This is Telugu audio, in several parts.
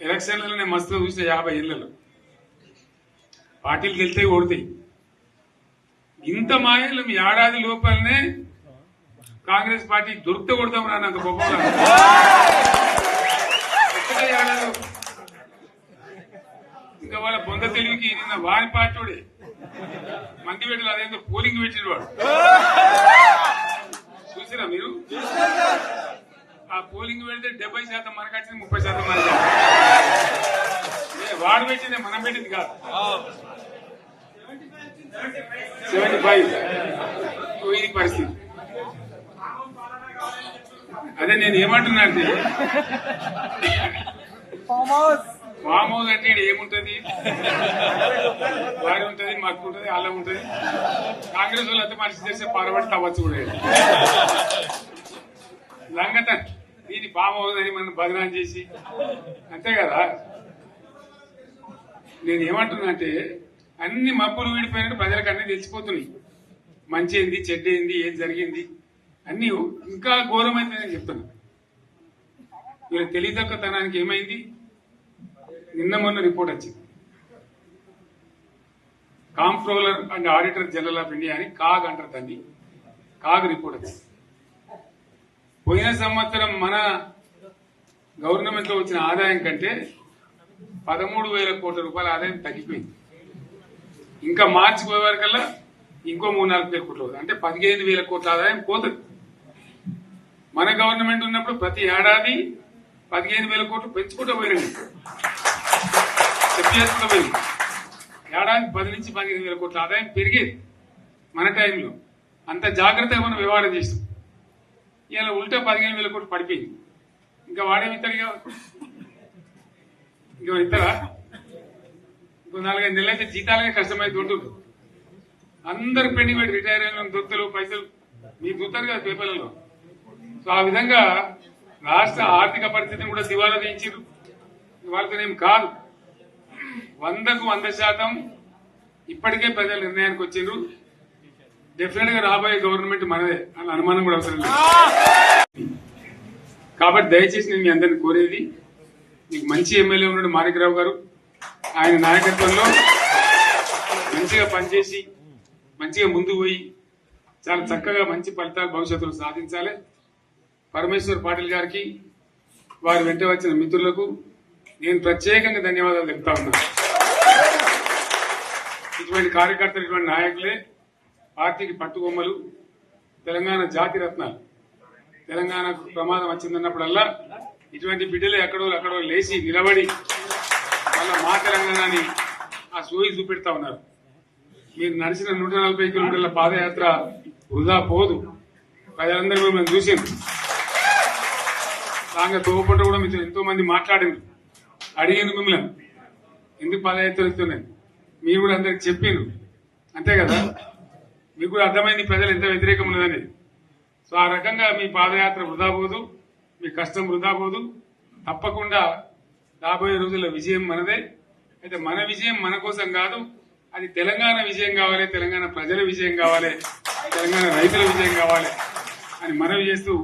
ఎలక్షన్లలో నేను మస్తు చూసిన యాభై ఏళ్ళలో. పార్టీలు గెలితే ఓడతాయి ఇంత మాయలు మీ ఏడాది లోపలనే కాంగ్రెస్ పార్టీ దొరికితే కొడతాం రా నాకు గొప్ప ఇంకా వాళ్ళ బొంద తెలివికి నిన్న వారి పార్టీ మంది పెట్టాలి అదేందో పోలింగ్ పెట్టిన వాడు. చూసిరా మీరు? ఆ పోలింగ్ పెడితే డెబ్బై శాతం మనకు వచ్చింది ముప్పై శాతం మనకి వాడు పెట్టింది మనం పెట్టింది కాదు. సెవెంటీ ఫైవ్ ఇది పరిస్థితి. అదే నేను ఏమంటున్నా అంటే ఫామ్ హౌస్ అంటే ఏముంటది? వారి ఉంటది మాకు ఉంటది అల్లం ఉంటది. కాంగ్రెస్ వాళ్ళు అయితే మనిషి చేసే పారబడి తవ్వచ్చు కూడా. లంగత దీని ఫామ్ హౌస్ అని మనం బదనాం చేసి అంతే కదా? నేను ఏమంటున్నా అంటే అన్ని మబ్బులు వీడిపోయినట్టు ప్రజలకు అన్ని తెలిసిపోతున్నాయి. మంచి ఏంది చెడ్డ ఏంది ఏం జరిగింది అన్ని ఇంకా ఘోరమైంది నేను చెప్తున్నా. వీళ్ళ తెలియదక్కతనానికి ఏమైంది? నిన్న మొన్న రిపోర్ట్ వచ్చింది. Comptroller and auditor general of India అని కాగ్ అంటారు దాన్ని. కాగ్ రిపోర్ట్ వచ్చింది. పోయిన సంవత్సరం మన గవర్నమెంట్లో వచ్చిన ఆదాయం కంటే పదమూడు వేల కోట్ల రూపాయల ఆదాయం తగ్గిపోయింది. ఇంకా మార్చి పోయేవారికల్లా ఇంకో మూడు నాలుగు వేల కోట్లు అంటే పదిహేను వేల కోట్ల ఆదాయం పోతుంది. మన గవర్నమెంట్ ఉన్నప్పుడు ప్రతి ఏడాది పదిహేను వేల కోట్లు పెంచుకుంటూ పోయినాయి చెప్పేసుకుంటూ పోయింది ఏడాది పది నుంచి పదిహేను వేల కోట్ల ఆదాయం పెరిగేది మన టైంలో. అంత జాగ్రత్తగా మనం వ్యవహారం చేస్తాం ఇలా ఉల్టా పదిహేను వేల కోట్లు పడిపోయింది. ఇంకా వాడేమి ఇస్తాడు ఇక ఇస్తారా ఇంకో నాలుగైదు నెలలు అయితే జీతాలకే కష్టమైంది ఉంటుంది అందరు పెండింగ్ పెట్టి రిటైర్ అయిన దొత్తులు పైసలు. మీరు చూస్తారు కదా పేపర్లలో. సో ఆ విధంగా రాష్ట్ర ఆర్థిక పరిస్థితిని కూడా దివాలా తీయించారు వాళ్ళతోనేం కాదు. వందకు వంద శాతం ఇప్పటికే ప్రజల నిర్ణయానికి వచ్చిండ్రు డెఫినెట్గా రాబోయే గవర్నమెంట్ మనదే అన్న అనుమానం కూడా అవసరం లేదు. కాబట్టి దయచేసి నేను మీ అందరిని కోరేది మీకు మంచి ఎమ్మెల్యే ఉన్నాడు మాణికరావు గారు ఆయన నాయకత్వంలో మంచిగా పనిచేసి మంచిగా ముందుకు పోయి చాలా చక్కగా మంచి ఫలితాలు భవిష్యత్తులో సాధించాలి. పరమేశ్వర్ పాటిల్ గారికి వారి వెంట వచ్చిన మిత్రులకు నేను ప్రత్యేకంగా ధన్యవాదాలు చెప్తా ఉన్నా. ఇటువంటి కార్యకర్తలు ఇటువంటి నాయకులే పార్టీకి పట్టుకొమ్మలు తెలంగాణ జాతి రత్నాలు తెలంగాణకు ప్రమాదం వచ్చిందన్నప్పుడల్లా ఇటువంటి బిడ్డలు ఎక్కడో ఎక్కడో లేచి నిలబడి వాళ్ళ మా తెలంగాణని ఆ సోయి చూపెడతా ఉన్నారు. మీరు నడిచిన నూట నలభై కిలోమీటర్ల పాదయాత్ర వృధా పోదు. ప్రజలందరూ మిమ్మల్ని చూసింది దాంట్లో తోపట్టు కూడా మీతో ఎంతో మంది మాట్లాడింది అడిగింది మిమ్మల్ని. ఎందుకు పాదయాత్ర ఇస్తున్నాయి? మీరు కూడా అందరికి చెప్పారు అంతే కదా? మీకు కూడా అర్థమైంది ప్రజలు ఎంత వ్యతిరేకం ఉన్నదనేది సో ఆ రకంగా మీ పాదయాత్ర వృధా పోదు. మీ కష్టం వృధా పోదు. తప్పకుండా రాబోయే రోజుల్లో విజయం మనదే. అయితే మన విజయం మన కోసం కాదు అది తెలంగాణ విజయం కావాలి తెలంగాణ ప్రజల విజయం కావాలి తెలంగాణ రైతుల విజయం కావాలి అని మనవి చేస్తూ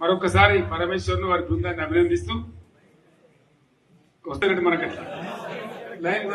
మరొకసారి పరమేశ్వరుని వారి బృందాన్ని అభినందిస్తూ వస్తారంటే మనకట్లా లైన్